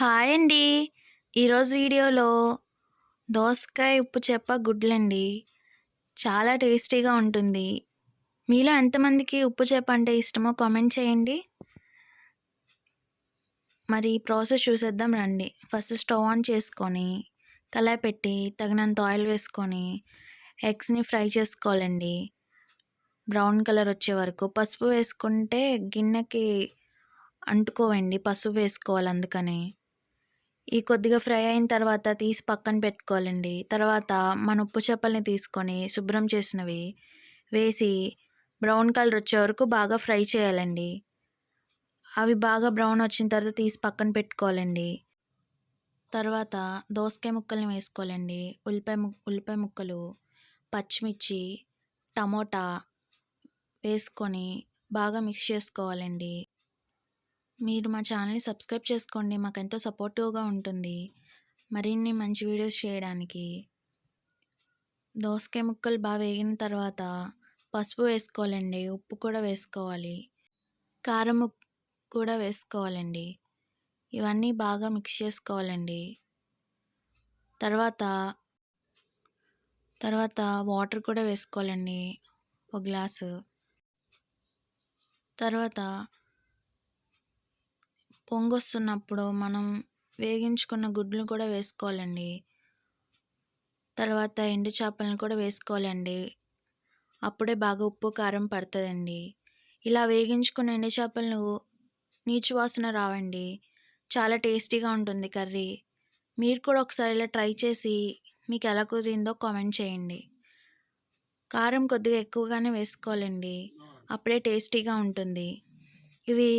Hi అండి ఈరోజు వీడియోలో దోసకాయ ఉప్పు చెప్ప గుడ్లండి. చాలా టేస్టీగా ఉంటుంది. మీలో ఎంతమందికి ఉప్పు చేప అంటే ఇష్టమో కామెంట్ చేయండి. మరి ప్రాసెస్ చూసేద్దాం రండి. ఫస్ట్ స్టవ్ ఆన్ చేసుకొని కళాయి పెట్టి తగినంత ఆయిల్ వేసుకొని ఎగ్స్ని ఫ్రై చేసుకోవాలండి. బ్రౌన్ కలర్ వచ్చే వరకు. పసుపు వేసుకుంటే గిన్నెకి అంటుకోవండి. పసుపు వేసుకోవాలి అందుకని. ఈ కొద్దిగా ఫ్రై అయిన తర్వాత తీసి పక్కన పెట్టుకోవాలండి. తర్వాత మన ఉప్పు చేపల్ని తీసుకొని శుభ్రం చేసినవి వేసి బ్రౌన్ కలర్ వచ్చే వరకు బాగా ఫ్రై చేయాలండి. అవి బాగా బ్రౌన్ వచ్చిన తర్వాత తీసి పక్కన పెట్టుకోవాలండి. తర్వాత దోసకాయ ముక్కల్ని వేసుకోవాలండి. ఉల్లిపాయ ము ఉల్లిపాయ ముక్కలు పచ్చిమిర్చి టమోటా వేసుకొని బాగా మిక్స్ చేసుకోవాలండి. మీరు మా ఛానల్ని సబ్స్క్రైబ్ చేసుకోండి. మాకు ఎంతో సపోర్టివ్గా ఉంటుంది. మరిన్ని మంచి వీడియోస్ చేయడానికి. దోసకాయ ముక్కలు బాగా వేగిన తర్వాత పసుపు వేసుకోవాలండి. ఉప్పు కూడా వేసుకోవాలి. కారం కూడా వేసుకోవాలండి. ఇవన్నీ బాగా మిక్స్ చేసుకోవాలండి. తర్వాత తర్వాత వాటర్ కూడా వేసుకోవాలండి. ఒక గ్లాసు. తర్వాత పొంగొస్తున్నప్పుడు మనం వేగించుకున్న గుడ్లు కూడా వేసుకోవాలండి. తర్వాత ఎండు చేపలను కూడా వేసుకోవాలండి. అప్పుడే బాగా ఉప్పు కారం పడుతుందండి. ఇలా వేగించుకున్న ఎండు చేపలను నీచు వాసన రావండి. చాలా టేస్టీగా ఉంటుంది కర్రీ. మీరు కూడా ఒకసారి ఇలా ట్రై చేసి మీకు ఎలా కుదిరిందో కామెంట్ చేయండి. కారం కొద్దిగా ఎక్కువగానే వేసుకోవాలండి. అప్పుడే టేస్టీగా ఉంటుంది. ఇవి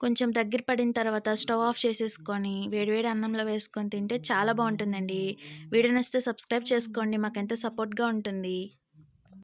కొంచెం దగ్గర పడిన తర్వాత స్టవ్ ఆఫ్ చేసేసుకొని వేడివేడి అన్నంలో వేసుకొని తింటే చాలా బాగుంటుందండి. వీడియో నచ్చితే సబ్స్క్రైబ్ చేసుకోండి. మాకు ఎంత సపోర్ట్గా ఉంటుంది.